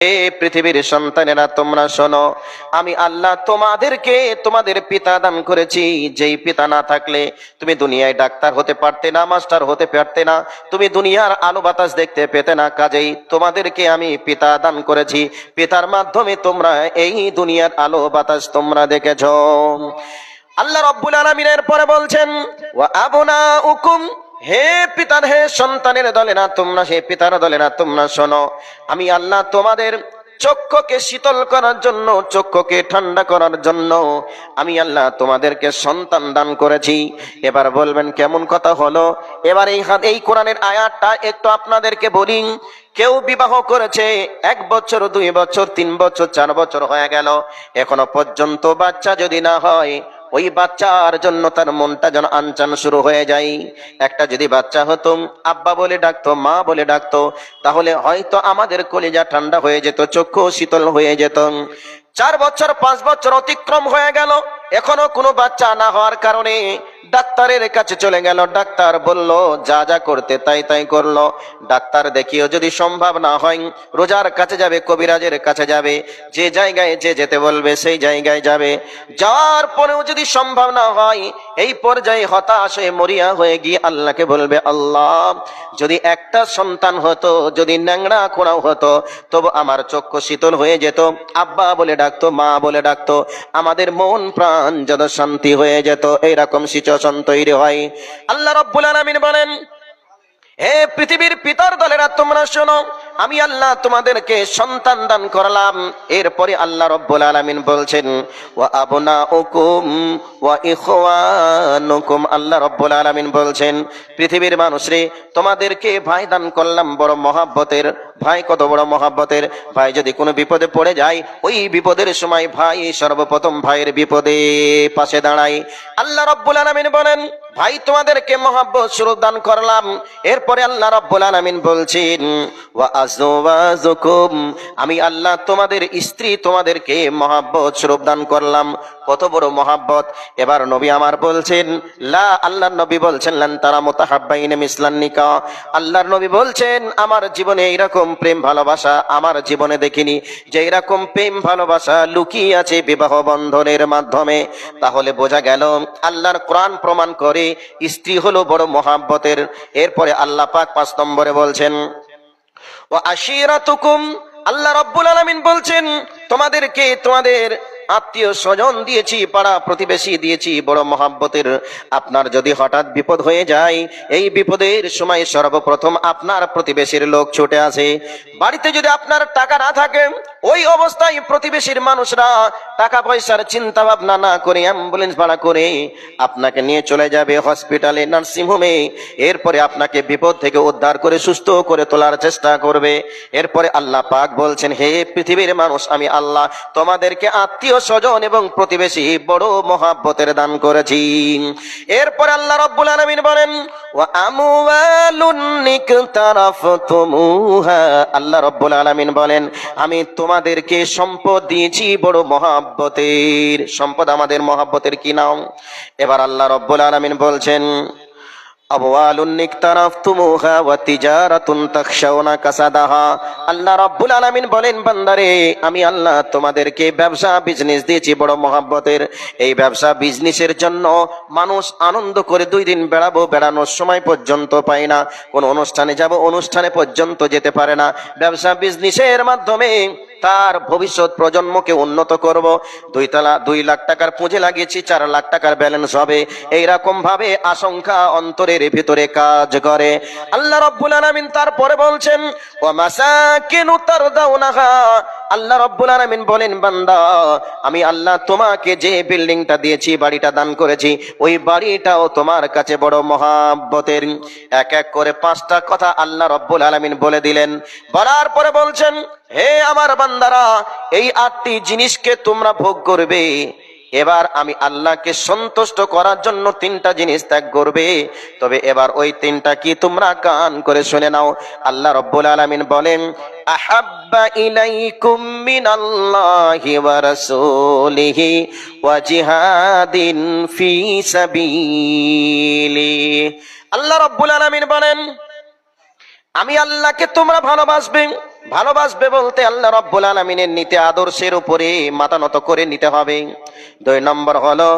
এ পৃথিবীর সন্তানেরা, তোমরা শোনো, আমি আল্লাহ তোমাদেরকে তোমাদের পিতা দান করেছি। যেই পিতা না থাকলে তুমি দুনিয়ায় ডাক্তার হতে পারতে না, মাস্টার হতে পারতে না, তুমি দুনিয়ার আলো বাতাস দেখতে পেতে না। কাজেই তোমাদেরকে আমি পিতা দান করেছি। পিতার মাধ্যমে তোমরা এই দুনিয়ার আলো বাতাস তোমরা দেখেছ। আল্লাহ রব্বুল আলমিনের পরে বলছেন, ওয়া আবনা উকুম হে পিতার, হে সন্তানের দলে না, তোমরা হে পিতার দলে না, তোমরা শোনো। আমি আল্লাহ তোমাদের চক্ষকে শীতল করার জন্য, চক্ষকে ঠান্ডা করার জন্য আমি আল্লাহ তোমাদেরকে সন্তান দান করেছি। এবার বলবেন, কেমন কথা হলো? এবার এই এই কোরআনের আয়াতটা একটু আপনাদেরকে বলি। কেউ বিবাহ করেছে, এক বছর, দুই বছর, তিন বছর, চার বছর হয়ে গেল। এখনও পর্যন্ত বাচ্চা যদি না হয় ওই বাচ্চার জন্য তার মনটা যেন আনচান শুরু হয়ে যায়। একটা যদি বাচ্চা হতো, আব্বা বলে ডাকতো, মা বলে ডাকতো, তাহলে হয়তো আমাদের কলিজা ঠান্ডা হয়ে যেত, চক্ষু শীতল হয়ে যেত। চার বছর, পাঁচ বছর অতিক্রম হয়ে গেল। এখনও কোনো বাচ্চা না হওয়ার কারণে ডাক্তারের কাছে চলে গেল, ডাক্তার বলল, যা যা করতে তাই তাই করল। ডাক্তার দেখিও যদি সম্ভব না হয়, রোজার কাছে যাবে, কবিরাজের কাছে যাবে। যে জায়গায় যে যেতে বলবে, সেই জায়গায় যাবে। যাওয়ার পরেও যদি সম্ভব না হয়, এই পর্যায়ে হতাশ হয়ে মরিয়া হয়ে গিয়ে আল্লাহকে বলবে, আল্লাহ, যদি একটা সন্তান হতো, যদি ন্যাংড়া কোনাও হতো, তবু আমার চক্ষু শীতল হয়ে যেত। আব্বা বলে ডাকতো, মা বলে ডাকতো, আমাদের মন প্রাণ যত শান্তি হয়ে যেত, এইরকম সিচুয়েশন তৈরি হয়। আল্লাহ রব্বুল আলমিন বলেন পৃথিবীর পিতর দলেরা, তোমরা শোনো, আমি আল্লাহ তোমাদেরকে সন্তান দান করলাম। এরপরে আল্লাহ রব্বুল আলামিন বলছেন, ওয়া আবনা উকুম ওয়া আল্লাহ রব্বুল আলামিন বলছেন, পৃথিবীর মানুষরে, তোমাদেরকে ভাই দান করলাম বড় মহাব্বতের, ভাই কত বড় মহাব্বতের। ভাই যদি কোনো বিপদে পড়ে যায়, ওই বিপদের সময় ভাই সর্বপ্রথম ভাইয়ের বিপদে পাশে দাঁড়ায়। আল্লাহ রব্বুল আলামিন বলেন ভাই, তোমাদেরকে মহাব্বত শ্রদ্ধান করলাম। এরপরে আল্লাহ রব্বুল আলামিন বলছেন, ওয়া আমি আল্লাহ তোমাদের স্ত্রী তোমাদেরকে মহাব্বত শ্রদ্ধান করলাম। কত বড় মহাব্বত। এবার নবী আমার বলছেন, লা, আল্লাহর নবী বলছেন, লান তারা মুতাহাব্বাইনে মিসলান নিকা। আল্লাহর নবী বলছেন, আমার জীবনে এইরকম প্রেম, ভালোবাসা আমার জীবনে দেখিনি। যে এরকম প্রেম, ভালোবাসা লুকিয়ে আছে বিবাহ বন্ধনের মাধ্যমে। তাহলে বোঝা গেল, আল্লাহর কোরআন প্রমাণ করে স্ত্রী হলো বড় মহাব্বতের। এরপরে আল্লাহ পাক পাঁচ নম্বরে বলছেন ও আশিরাতুকুম। আল্লাহ রব্বুল আলামিন বলছেন, তোমাদেরকে তোমাদের আত্মীয় স্বজন দিয়েছি, পাড়া প্রতিবেশী দিয়েছি, বড় মহাব্বতের। আপনার যদি হঠাৎ বিপদ হয়ে যায়, এই বিপদের সময় সর্বপ্রথম আপনার প্রতিবেশীর লোক ছুটে আসে। বাড়িতে যদি আপনার টাকা না থাকে, ওই অবস্থায় প্রতিবেশীর মানুষরা টাকা পয়সার চিন্তা ভাবনা না করে, অ্যাম্বুলেন্স ভাড়া করে আপনাকে নিয়ে চলে যাবে হসপিটালে, নার্সিংহোমে। এরপরে আপনাকে বিপদ থেকে উদ্ধার করে, সুস্থ করে তোলার চেষ্টা করবে। এরপরে আল্লাহ পাক বলছেন, হে পৃথিবীর মানুষ, আমি আল্লাহ তোমাদেরকে আত্মীয় স্বজন এবং প্রতিবেশী বড় মহাব্বতের দান করেছি। এরপর আল্লাহ রব্বুল আলামিন বলেন আল্লাহ রব্বুল আলামিন বলেন, আমি তোমাদেরকে সম্পদ দিয়েছি বড় মহাব্বতের। সম্পদ আমাদের মহাব্বতের কি নাম? এবার আল্লাহ রব্বুল আলামিন বলছেন নিকতারাফতুমুহা ওয়া তিজারাতুন তাখশাউনা কাসাদাহা। আল্লাহ রাব্বুল আলামিন বলেন, বান্দারে, আমি আল্লাহ তোমাদেরকে ব্যবসা বিজনেস দিয়েছি বড় মহাব্বতের। এই ব্যবসা বিজনেসের জন্য মানুষ আনন্দ করে দুই দিন বেড়াবো, বেড়ানোর সময় পর্যন্ত পায় না। কোন অনুষ্ঠানে যাব, অনুষ্ঠানে পর্যন্ত যেতে পারে না। ব্যবসা বিজনেসের মাধ্যমে তার ভবিষ্যৎ প্রজন্মকে উন্নত করব। দুই তালা দুই লাখ টাকার পুঁজি লাগিয়েছি, চার লাখ টাকার ব্যালেন্স হবে। এইরকম ভাবে আশঙ্কা অন্তরের ভিতরে কাজ করে। আল্লাহ রব্বুল আলামিন তারপরে বলছেন ও মাসাকিনু তারদাউনাহা। আল্লাহ রব্বুল আলামিন বলেন, বান্দা, আমি আল্লাহ তোমাকে যে বিল্ডিংটা দিয়েছি, বাড়িটা দান করেছি, ওই বাড়িটাও তোমার কাছে বড় মহাব্বতের। এক এক করে পাঁচটা কথা আল্লাহ রব্বুল আলামিন বলে দিলেন। বলার পরে বলছেন, হে আমার বান্দারা, এই আটটি জিনিসকে তোমরা ভোগ করবে। এবার আমি আল্লাহকে সন্তুষ্ট করার জন্য তিনটা জিনিস ত্যাগ করবে। তবে এবার ওই তিনটা কি তোমরা গান করে শুনে নাও। আল্লাহ রব্বুল আলামিন বলেন, আহাব্বা আল্লাহ রব্বুল আলামিন বলেন, আমি আল্লাহকে তোমরা ভালোবাসবে। ভালোবাসবে বলতে আল্লাহ রব্বুল আলমিনের নিতে আদর্শের উপরে মাথা নত করে নিতে হবে। দুই নম্বর হলো,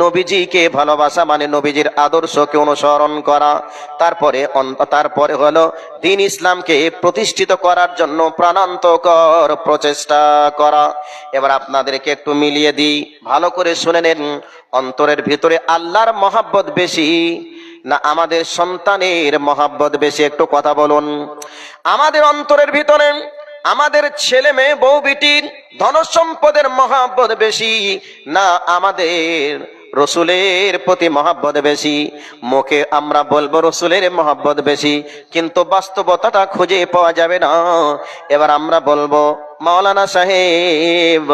নবীজিকে ভালোবাসা মানে নবীজির আদর্শকে অনুসরণ করা। তারপরে তারপরে হলো, দিন ইসলামকে প্রতিষ্ঠিত করার জন্য প্রাণান্তকর প্রচেষ্টা করা। এবার আপনাদেরকে একটু মিলিয়ে দিই। ভালো করে শুনে নেন, অন্তরের ভিতরে আল্লাহর মহাব্বত বেশি। না আমাদের সন্তানের মহাব্বত বেশি? একটু কথা বলুন। আমাদের অন্তরের ভিতরে আমাদের ছেলে মেয়ে, বউ বিটির ধন সম্পদের মহাব্বত বেশি? না আমাদের রসুলের প্রতি মহাব্বত বেশি? মুখে আমরা বলব রসুলের মহাব্বত বেশি, কিন্তু বাস্তবতাটা খুঁজে পাওয়া যাবে না। এবার আমরা বলব মাওলানা সাহেব,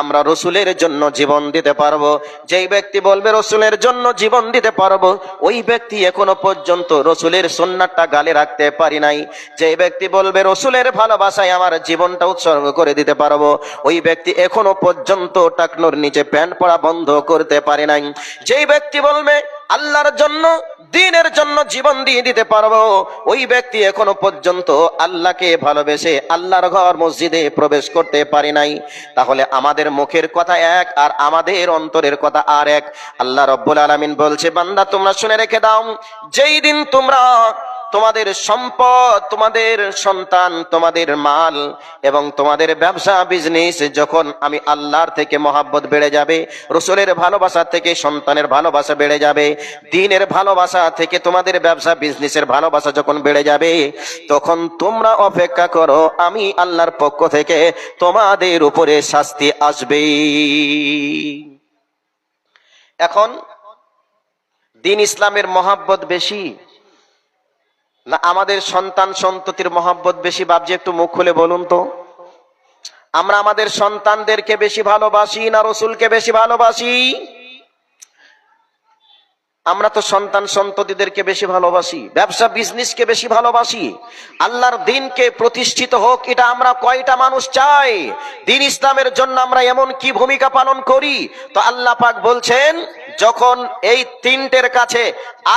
আমরা রসুলের জন্য জীবন দিতে পারব। যেই ব্যক্তি বলবে রসুলের জন্য জীবন দিতে পারব, ওই ব্যক্তি এখনও পর্যন্ত রসুলের সন্ন্যাটা গালে রাখতে পারি নাই। যে ব্যক্তি বলবে রসুলের ভালোবাসায় আমার জীবনটা উৎসর্গ করে দিতে পারব, ওই ব্যক্তি এখনও পর্যন্ত টাকনোর নিচে প্যান্ট পরা বন্ধ করতে পারে নাই। যেই ব্যক্তি বলবে আল্লাহর জন্য দিনের জন্য জীবন দিয়ে দিতে পারব। ওই ব্যক্তি এখনও পর্যন্ত আল্লাহকে ভালোবেসে আল্লাহর ঘর মসজিদে প্রবেশ করতে পারি নাই। তাহলে আমাদের মুখের কথা এক আর আমাদের অন্তরের কথা আর এক। আল্লাহ রব্বুল আলমিন বলছে, বান্দা, তোমরা শুনে রেখে দাও, যেই দিন তোমরা তোমাদের সম্পদ, তোমাদের সন্তান, তোমাদের মাল এবং তোমাদের ব্যবসা বিজনেস যখন আমি আল্লাহর থেকে মহাব্বত বেড়ে যাবে, রসুলের ভালোবাসা থেকে সন্তানের ভালোবাসা বেড়ে যাবে, দিনের ভালোবাসা থেকে তোমাদের ব্যবসা বিজনেসের ভালোবাসা যখন বেড়ে যাবে, তখন তোমরা অপেক্ষা করো, আমি আল্লাহর পক্ষ থেকে তোমাদের উপরে শাস্তি আসবে এখন দিন ইসলামের মহাব্বত বেশি। না, আমাদের সন্তান সন্ততির মহাব্বত বেশি বাবজি একটু মুখ খুলে বলুন তো। আমরা আমাদের সন্তানদেরকে বেশি ভালোবাসি না রসুলকে বেশি ভালোবাসি? আমরা তো সন্তান সন্ততিদেরকে বেশি ভালোবাসি, ব্যবসা বিজনেসকে বেশি ভালোবাসি। আল্লাহর দিনকে প্রতিষ্ঠিত হোক, এটা আমরা কয়টা মানুষ চাই? দিন ইসলামের জন্য আমরা এমন কি ভূমিকা পালন করি? তো আল্লাহ পাক বলছেন, যখন এই তিনটের কাছে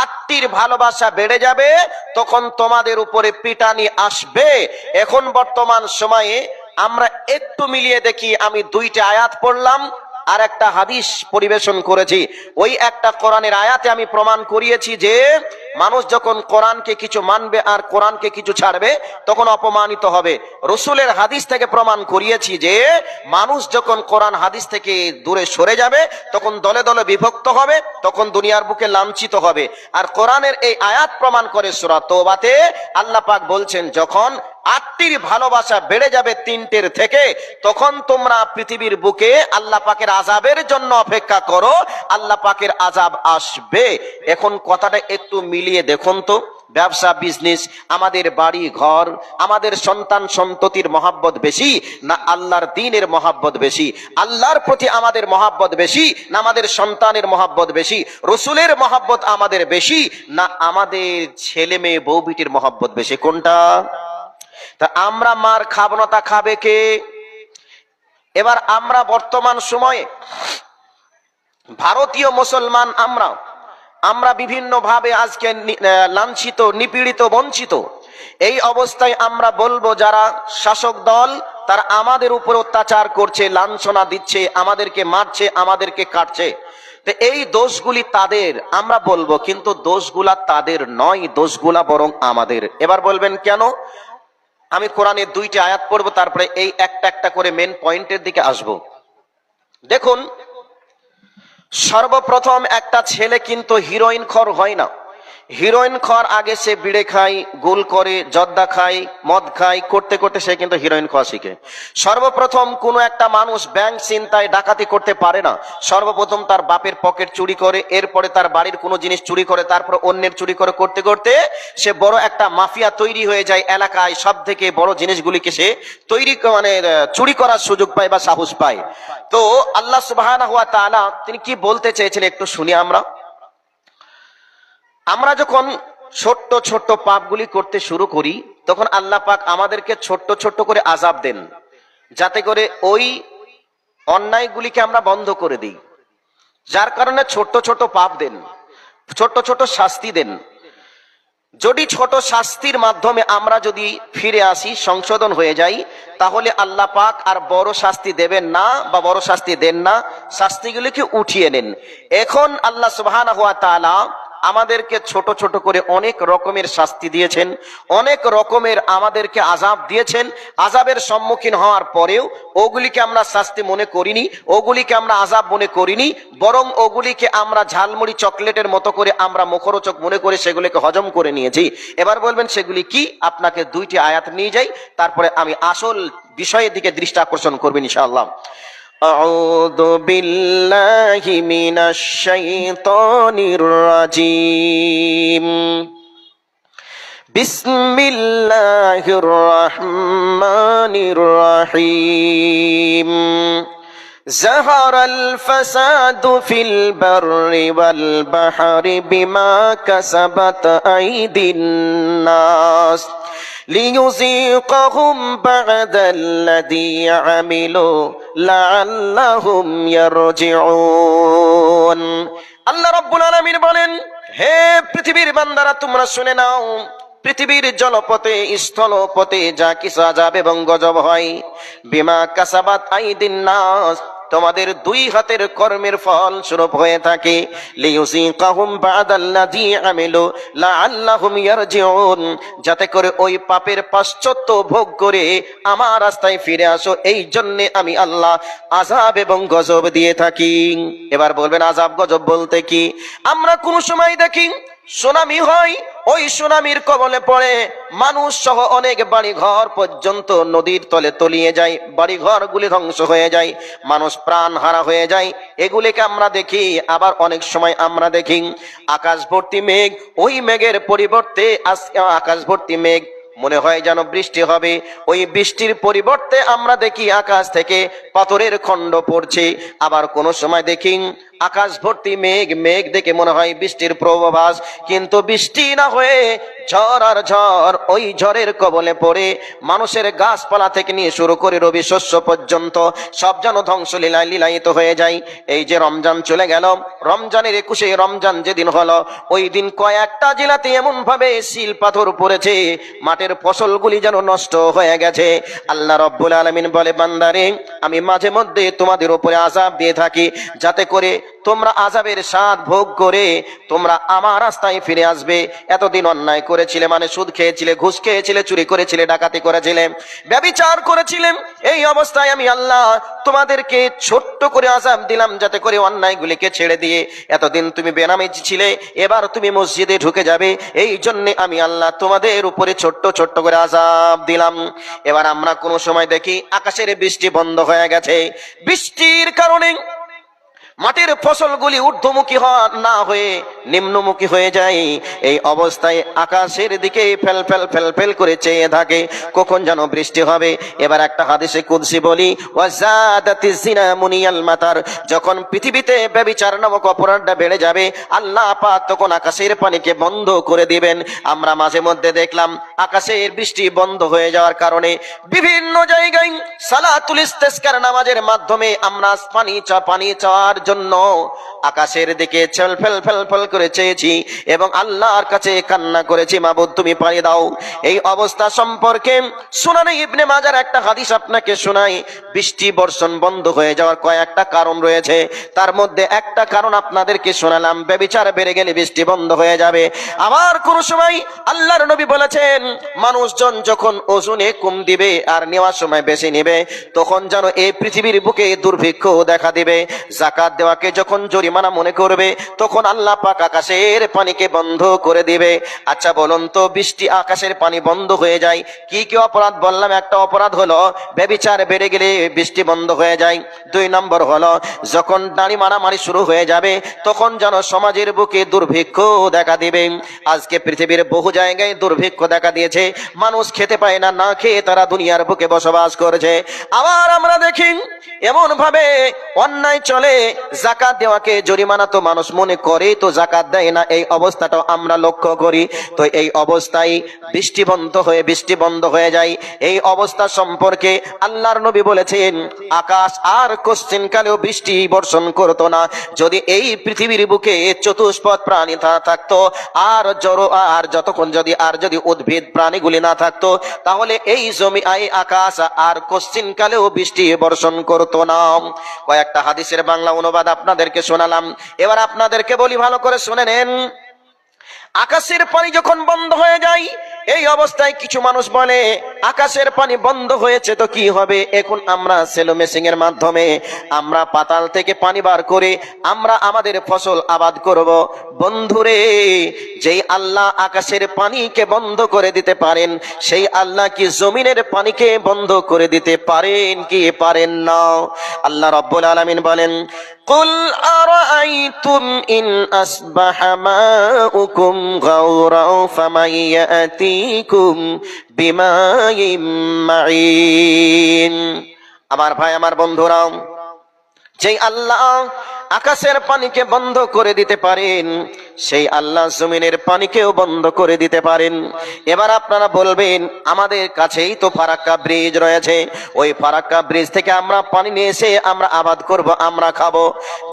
আটটির ভালোবাসা বেড়ে যাবে, তখন তোমাদের উপরে পিটানি আসবে। এখন বর্তমান সময়ে আমরা একটু মিলিয়ে দেখি, আমি দুইটা আয়াত পড়লাম। আর একটা হাদিস পরিবেশন করেছি। ওই একটা কোরআনের আয়াতে আমি প্রমাণ করিয়েছি যে, মানুষ যখন কোরআনকে কিছু মানবে আর কোরআনকে কিছু ছাড়বে, তখন অপমানিত হবে। রসুলের হাদিস থেকে প্রমাণ করিয়েছি যে, মানুষ যখন কোরআন হাদিস থেকে দূরে সরে যাবে, তখন দলে দলে বিভক্ত হবে, তখন দুনিয়ার বুকে লাঞ্ছিত হবে। আর কোরআনের এই আয়াত প্রমাণ করে সুরা তোবাতে আল্লাহ পাক বলছেন, যখন আটটির ভালোবাসা বেড়ে যাবে তিনটের থেকে, তখন তোমরা পৃথিবীর বুকে আল্লাহ পাকের আজাবের জন্য অপেক্ষা করো, আল্লাহ পাকের আজাব আসবে। এখন কথাটা একটু মিলিয়ে দেখুন তো, ব্যবসা বিজনেস আমাদের বাড়ি, ঘর, আমাদের সন্তান সন্ততির মহাব্বত বেশি না আল্লাহর দিনের মহাব্বত বেশি? আল্লাহর প্রতি আমাদের মহাব্বত বেশি না আমাদের সন্তানের মহাব্বত বেশি? রসুলের মহাব্বত আমাদের বেশি না আমাদের ছেলে মেয়ে বউ বিটির মহাব্বত বেশি? কোনটা? তা আমরা মার খাব না, তা খাবে কে? এবার আমরা বর্তমান সময়ে ভারতীয় মুসলমান আমরা আমরা বিভিন্ন ভাবে আজকে লাঞ্ছিত, নিপীড়িত, বঞ্চিত, এই অবস্থায় আমরা বলব যারা শাসক দল, তারা আমাদের উপর অত্যাচার করছে, লাঞ্ছনা দিচ্ছে, আমাদেরকে মারছে, আমাদেরকে কাটছে। তো এই দোষগুলি তাদের, আমরা বলব, কিন্তু দোষগুলা তাদের নয়, দোষগুলা বরং আমাদের। এবার বলবেন কেন? আমি কোরআনের দুইটি আয়াত পড়ব, তারপরে এই একটা একটা করে মেন পয়েন্টের দিকে আসব। দেখুন, সর্বপ্রথম একটা ছেলে কিন্তু হিরোইন খর হয় না। হিরোইন খর আগে সে বিড়ে খায়, গোল করে, জর্দা খায়, মদ খায়, করতে করতে সে কিন্তু হিরোইন খাওয়া শিখে। সর্বপ্রথম কোনো একটা মানুষ ব্যাংক চিন্তায় ডাকাতি করতে পারে না। সর্বপ্রথম তার বাপের পকেট চুরি করে, এরপরে তার বাড়ির কোনো জিনিস চুরি করে, তারপর অন্যের চুরি করে করতে করতে সে বড় একটা মাফিয়া তৈরি হয়ে যায় এলাকায়। সব থেকে বড় জিনিসগুলিকে সে তৈরি মানে চুরি করার সুযোগ পায় বা সাহস পায়। তো আল্লাহ সুবাহ তিনি কি বলতে চেয়েছেন একটু শুনি আমরা। আমরা যখন ছোট্ট ছোট্ট পাপগুলি করতে শুরু করি, তখন আল্লাহ পাক আমাদেরকে ছোট্ট ছোট্ট করে আজাব দেন, যাতে করে ওই অন্যায়গুলিকে আমরা বন্ধ করে দিই। যার কারণে ছোট্ট ছোট পাপ দেন, ছোট্ট ছোট শাস্তি দেন। যদি ছোট শাস্তির মাধ্যমে আমরা যদি ফিরে আসি, সংশোধন হয়ে যাই, তাহলে আল্লাহ পাক আর বড় শাস্তি দেবেন না বা বড় শাস্তি দেন না। শাস্তিগুলিকে উঠিয়ে নেন। এখন আল্লাহ তাআলা আমাদেরকে ছোট ছোট করে অনেক রকমের শাস্তি দিয়েছেন, অনেক রকমের আমাদেরকে আজাব দিয়েছেন। আজাবের সম্মুখীন হওয়ার পরেও ওগুলিকে আমরা শাস্তি মনে করিনি, ওগুলিকে আমরা আজাব মনে করিনি, বরং ওগুলিকে আমরা ঝালমুড়ি চকলেটের মতো করে আমরা মুখরোচক মনে করে সেগুলিকে হজম করে নিয়েছি। এবার বলবেন সেগুলি কি? আপনাকে দুইটি আয়াত নিয়ে যাই, তারপরে আমি আসল বিষয়ের দিকে দৃষ্টি আকর্ষণ করবেন ইনশাআল্লাহ। أعوذ بالله من الشيطان الرجيم بسم الله الرحمن الرحيم زهر الفساد في البر والبحر بما كسبت أيدي الناس লিইউযীকাহুম বা'দাল্লাযী আমিলু লাআল্লাহুম ইয়ারজিউন আল্লাহ রাব্বুল আলামিন বলেন, হে পৃথিবীর বান্দারা, তোমরা শুনে নাও, পৃথিবীর জলপথে, স্থলপথে যা কিছু আজাব এবং গজব হয়, বিমা কাসাবাত আইদিন নাস তোমাদের দুই হাতের কর্মের ফল স্বরূপ হয়ে থাকে। লিউসিকাহুম বাদাল্লাযী আমিলু লাআল্লাহুম ইয়ারজিউন। যাতে করে ওই পাপের পাশ্চাত্য ভোগ করে আমার রাস্তায় ফিরে আসো। এই জন্য আমি আল্লাহ আযাব এবং গজব দিয়ে থাকি। এবার বলবেন আযাব গজব বলতে কি? আমরা কোন সময় দেখি সুনামি হয়, ওই সুনামির কবলে পড়ে মানুষ সহ অনেক বাড়ি ঘর পর্যন্ত নদীর তলে তলিয়ে যায় বাড়ি ঘর গুলি ধ্বংস হয়ে যায়, মানুষ প্রাণ হারা হয়ে যায়। এগুলিকে আমরা দেখি, আবার অনেক সময় আমরা দেখি আকাশ ভর্তি মেঘ, ওই মেঘের পরিবর্তে আকাশ ভর্তি মেঘ, মনে হয় যেন বৃষ্টি হবে। ওই বৃষ্টির পরিবর্তে আমরা দেখি আকাশ থেকে পাথরের খণ্ড পড়ছে, আবার কোন সময় দেখি আকাশ ভর্তি মেঘ মেঘ দেখে মনে হয় বৃষ্টির প্রবাস কিন্তু বৃষ্টি না হয়ে ঝড় আর ঝড় ওই ঝড়ের কবলে পড়ে মানুষের গাছপালা থেকে নিয়ে শুরু করে রবি শস্য পর্যন্ত সব যেন ধ্বংস লীলায় লীলায়িত হয়ে যায়। এই যে রমজান চলে গেল, রমজানের একুশে রমজান যেদিন হলো, ওই দিন কয়েকটা জেলাতে এমন ভাবে শিল পাথর পড়েছে, মাঠের ফসলগুলি যেন নষ্ট হয়ে গেছে। আল্লাহ রব্বুল আলমিন বলে, বান্দারে, আমি মাঝে মধ্যে তোমাদের উপরে আজাব দিয়ে থাকি, যাতে করে তোমরা আজাবের স্বাদ ভোগ করে তোমরা আমার রাস্তায় ফিরে আসবে। এতদিন অন্যায় করেছিলে মানে সুদ খেয়েছিলে, ঘুষ খেয়েছিলে, চুরি করেছিলে, ডাকাতি করেছিলে, ব্যবিচার করেছিলেন এই অবস্থায় আমি আল্লাহ তোমাদেরকে ছোট্ট করে আজাব দিলাম যাতে করে অন্যায়গুলিকে ছেড়ে দিয়ে এতদিন তুমি বেনামে ছিলে, এবার তুমি মসজিদে ঢুকে যাবে। এই জন্য আমি আল্লাহ তোমাদের উপরে ছোট্ট ছোট্ট করে আজাব দিলাম। এবার আমরা কোনো সময় দেখি আকাশের বৃষ্টি বন্ধ হয়ে গেছে। বৃষ্টির কারণে মাটির ফসলগুলি ঊর্ধ্বমুখী না হয়ে নিম্নমুখী হয়ে যায়। এই অবস্থায় আকাশের দিকে ফেল ফেল ফেল ফেল করে চেয়ে থাকে। কখন যেন বৃষ্টি হবে? এবার একটা হাদিসে কুদসি বলি মাতার। যখন পৃথিবীতে ব্যভিচার নামক অপরাধটা বেড়ে যাবে, আল্লাহ পাক তখন আকাশের পানিকে বন্ধ করে দিবেন। আমরা মাঝে মধ্যে দেখলাম, আকাশের বৃষ্টি বন্ধ হয়ে যাওয়ার কারণে বিভিন্ন জায়গায় সালাতুল ইস্তেসকার নামাজের মাধ্যমে আমরা পানি চা, পানি চাওয়ার জন্য আকাশের দিকে ছল ফেল ফেল ফেল করে চেয়েছি এবং আল্লাহর কাছে কান্না করেছি, মাবুদ, তুমি পানি দাও। এই অবস্থা সম্পর্কে শুনানি ইবনে মাজার একটা হাদিস আপনাকে শোনাই। বৃষ্টি বর্ষণ বন্ধ হয়ে যাওয়ার কয়েকটা কারণ রয়েছে। তার মধ্যে একটা কারণ আপনাদেরকে শোনালাম বেবিচার বেড়ে গেলে বৃষ্টি বন্ধ হয়ে যাবে। আবার কোন সময় আল্লাহর নবী বলেছেন, মানুষজন যখন ওজনে কম দিবে আর নেওয়ার সময় বেশি নেবে, তখন যেন এই পৃথিবীর বুকে দুর্ভিক্ষ দেখা দিবে। জাকাত দেওয়াকে যখন জরিমানা মনে করবে, তখন আল্লাহ পাক আকাশের পানিকে বন্ধ করে দিবে। আচ্ছা বলুন তো, বৃষ্টি আকাশের পানি বন্ধ হয়ে যায়, কি কি অপরাধ? বললাম, একটা অপরাধ হলো বেবিচার বেড়ে গেলে বৃষ্টি বন্ধ হয়ে যায়। দুই নম্বর হলো, যখন দাড়ি মারামারি শুরু হয়ে যাবে, তখন যেন সমাজের বুকে দুর্ভিক্ষ দেখা দিবে। আজকে পৃথিবীর বহু জায়গায় দুর্ভিক্ষ দেখা দিয়েছে। মানুষ খেতে পায় না না খেয়ে তারা দুনিয়ার বুকে বসবাস করেছে। আবার আমরা দেখি এমন ভাবে অন্যায় চলে জাকাত দেওয়াকে জরিমানা তো মানুষ মনে করে তো জাকাত দেয় না। এই অবস্থাটাও আমরা লক্ষ্য করি। তো এই অবস্থায় বৃষ্টি বন্ধ হয়ে বৃষ্টি বন্ধ হয়ে যায়। এই অবস্থা সম্পর্কে আল্লাহর নবী বলেছেন, আকাশ আর কোশ্চিন কালেও বৃষ্টি বর্ষণ করতো না। যদি এই পৃথিবীর বুকে চতুষ্পদ প্রাণী থাকতো, আর জড়ো আর যতক্ষণ যদি, আর যদি উদ্ভিদ প্রাণীগুলি না থাকতো, তাহলে এই জমি এই আকাশ আর কোশ্চিন কালেও বৃষ্টি বর্ষণ করতো না। কয়েকটা হাদিসের বাংলা অনুবাদ আপনাদেরকে শোনালাম। এবার আপনাদেরকে বলি, ভালো করে শুনে নেন। আকাশের পানি যখন বন্ধ হয়ে যায়, এই অবস্থায় কিছু মানুষ বলে আকাশের পানি বন্ধ হয়েছে তো কি হবে এখন আমরা সেলো মেশিং এর মাধ্যমে আমরা পাতাল থেকে পানি বার করে আমরা আমাদের ফসল আবাদ করব বন্ধুরে যেই আল্লাহ আকাশের পানিকে বন্ধ করে দিতে পারেন সেই আল্লাহ কি জমিনের পানিকে বন্ধ করে দিতে পারেন কি পারেন না আল্লাহ রব্বুল আলামিন বলেন قل أرأيتم إن أصبح ماؤكم غورا فمن يأتيكم بماء معين আমার ভাই আমার বন্ধুরা যে আল্লাহ আকাশের পানিকে বন্ধ করে দিতে পারেন সেই আল্লাহ জমিনের পানিকেও বন্ধ করে দিতে পারেন। এবার আপনারা বলবেন, আমাদের কাছেই তো ফারাক্কা ব্রিজ রয়েছে। ওই ফারাক্কা ব্রিজ থেকে আমরা পানি নিয়ে এসে আমরা আবাদ করব, আমরা খাব।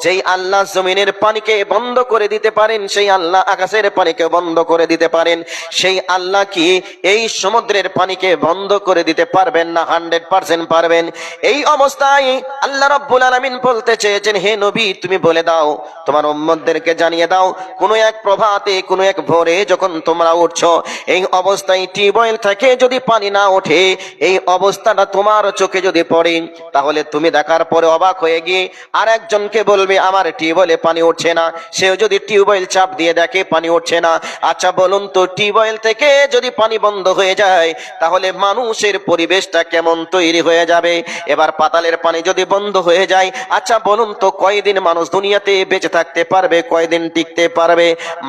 যেই আল্লাহ জমিনের পানিকে বন্ধ করে দিতে পারেন, সেই আল্লাহ আকাশের পানিকে বন্ধ করে দিতে পারেন। সেই আল্লাহ কি এই সমুদ্রের পানিকে বন্ধ করে দিতে পারবেন না? হান্ড্রেড পার্সেন্ট পারবেন। এই অবস্থায় আল্লাহ রব্বুল আলমিন বলতে চেয়েছেন, হে নবী, তুমি বলে দাও, তোমার উম্মতদেরকে জানিয়ে দাও, কোনো এক প্রভাতে, কোনো এক ভোরে যখন তোমরা উঠছো, এই অবস্থায় টিউবওয়েল থেকে যদি পানি না ওঠে, এই অবস্থাটা তোমার চোখে যদি পড়ে, তাহলে তুমি দেখার পরে অবাক হয়ে গিয়ে আর একজনকে বলবে, আমার টিউবওয়েলে পানি উঠছে না। সেও যদি টিউবওয়েল চাপ দিয়ে দেখে, পানি উঠছে না। আচ্ছা বলুন তো, টিউবওয়েল থেকে যদি পানি বন্ধ হয়ে যায়, তাহলে মানুষের পরিবেশটা কেমন তৈরি হয়ে যাবে? এবার পাতালের পানি যদি বন্ধ হয়ে যায় আচ্ছা বলুন তো, কয়দিন মানুষ দুনিয়াতে বেঁচে থাকতে পারবে, কয়দিন টিকতে পারবে?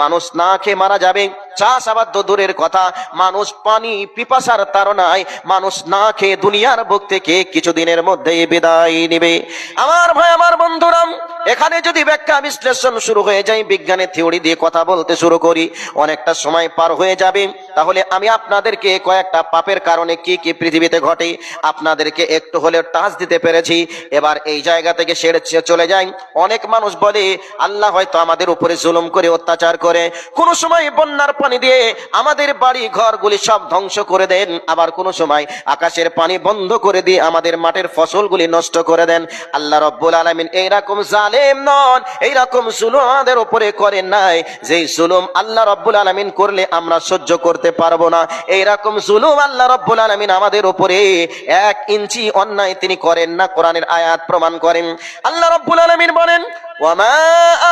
মানুষ না খেয়ে মারা যাবে। চাষাবাদ তো দূরের কথা, মানুষ পানি পিপাসার তাড়নায়, মানুষ না খেয়ে দুনিয়ার বুক থেকে কিছুদিনের মধ্যেই বিদায় নিবে। আমার ভাই, আমার বন্ধুরাম, এখানে যদি ব্যাখ্যা বিশ্লেষণ শুরু হয়ে যায়, বিজ্ঞানের থিওরি দিয়ে কথা বলতে শুরু করি, অনেকটা সময় পার হয়ে যাবে। তাহলে আমি আপনাদেরকে কয়েকটা পাপের কারণে কি কি পৃথিবীতে ঘটে, আপনাদেরকে একটু হলেও টাচ দিতে পেরেছি। এবার এই জায়গা থেকে সেরে চলে যাই। অনেক মানুষ বলে, আল্লাহ হয়তো আমাদের উপরে জুলুম করে অত্যাচার করে, কোন সময় বন্যার পানি দিয়ে আমাদের বাড়ি ঘরগুলি সব ধ্বংস করে দেন, আবার কোন সময় আকাশের পানি বন্ধ করে দিয়ে আমাদের মাঠের ফসলগুলি নষ্ট করে দেন। আল্লাহ রব্বুল আলমিন এইরকম জালেম নন, এইরকম জুলুম আমাদের উপরে করেন নাই। যেই জুলুম আল্লাহ রব্বুল আলমিন করলে আমরা সহ্য করতে পারব না। এইরকম জুলুম আল্লাহ রব্বুল আলমিন আমাদের উপরে এক ইঞ্চি অন্যায় তিনি করেন না, কোরআনের আয়াত প্রমাণ করেন। আল্লাহ রব্বুল আলমিন বলেন وما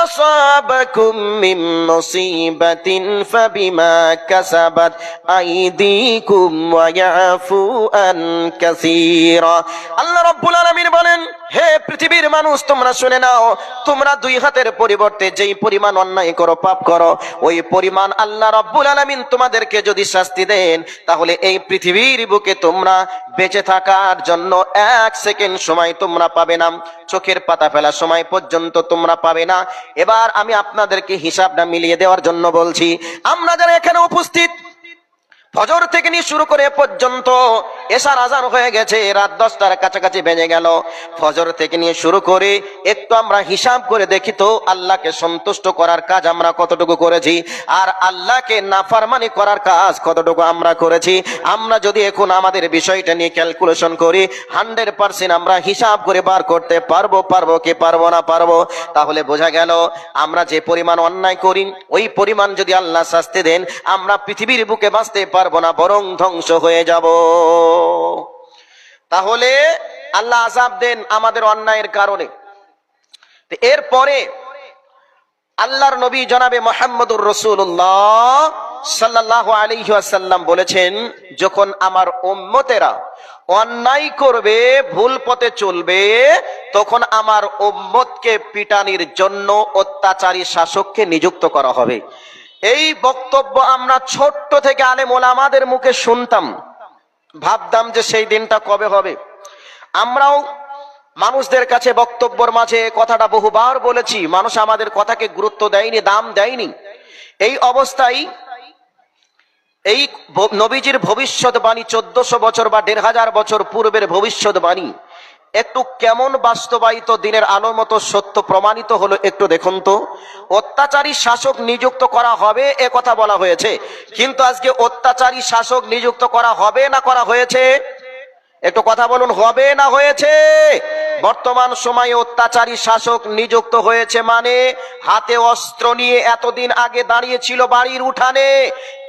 أصابكم من مصيبة فبما كسبت أيديكم ويعفو عن كثيرا আল্লাহ রব্বুল আলামিন বলেন হে পৃথিবীর মানুষ তোমরা শুনে নাও তোমরা দুই হাতের পরিবর্তে যেই পরিমাণ অন্যায় করো পাপ করো ওই পরিমাণ আল্লাহ রব্বুল আলামিন তোমাদেরকে যদি শাস্তি দেন তাহলে এই পৃথিবীর বুকে তোমরা বেঁচে থাকার জন্য এক সেকেন্ড সময় তোমরা পাবে না চোখের পাতা ফেলার সময় পর্যন্ত তোমরা পাবে না। এবার আমি আপনাদেরকে হিসাবটা মিলিয়ে দেওয়ার জন্য বলছি। আমরা যারা এখানে উপস্থিত ফজর থেকে নিয়ে শুরু করে পর্যন্ত এসার আজান হয়ে গেছে, রাত দশটার কাছাকাছি বেজে গেল। ফজর থেকে নিয়ে শুরু করে একটু আমরা হিসাব করে দেখি তো, আল্লাহকে সন্তুষ্ট করার কাজ আমরা কতটুকু করেছি, আর আল্লাহকে নাফারমানি করার কাজ কতটুকু আমরা করেছি। আমরা যদি এখন আমাদের বিষয়টা নিয়ে ক্যালকুলেশন করি হান্ড্রেড পার্সেন্ট আমরা হিসাব করে বার করতে পারব পারব কি পারব না পারব, তাহলে বোঝা গেল আমরা যে পরিমাণ অন্যায় করি, ওই পরিমাণ যদি আল্লাহ শাস্তি দেন, আমরা পৃথিবীর বুকে বাঁচতে পারব না, বরং ধ্বংস হয়ে যাব। তাহলে আল্লাহ আজাব দেন আমাদের অন্যায়ের কারণে। এরপরে আল্লাহর নবী জনাবে মোহাম্মদুর রসুল্লাহ সাল্লাহ আলিহাসাল্লাম বলেছেন, যখন আমার উম্মতেরা অন্যায় করবে, ভুল পথে চলবে, তখন আমার উম্মতকে পিটানির জন্য অত্যাচারী শাসককে নিযুক্ত করা হবে। এই বক্তব্য আমরা ছোট্ট থেকে আলেম ওলামাদের মুখে শুনতাম। ভাবতাম যে সেই দিনটা কবে হবে। আমরাও মানুষদের কাছে বক্তব্যর মাঝে কথাটা বহুবার বলেছি, মানুষ আমাদের কথাকে গুরুত্ব দেয়নি, দাম দেয়নি। এই অবস্থায় এই নবীজির ভবিষ্যৎবাণী, চোদ্দশো বছর বা দেড় হাজার বছর পূর্বের ভবিষ্যৎবাণী একটু কেমন বাস্তবায়িত দিনের আলো মতো সত্য প্রমাণিত হলো একটু দেখুন তো। অত্যাচারী শাসক নিযুক্ত করা হবে, এ কথা বলা হয়েছে। কিন্তু আজকে অত্যাচারী শাসক নিযুক্ত করা হবে না করা হয়েছে? একটু কথা বলুন, হবে না হয়েছে? বর্তমান সময়ে অত্যাচারী শাসক নিযুক্ত হয়েছে মানে হাতে অস্ত্র নিয়ে এতদিন আগে দাঁড়িয়েছিল বাড়ির উঠানে।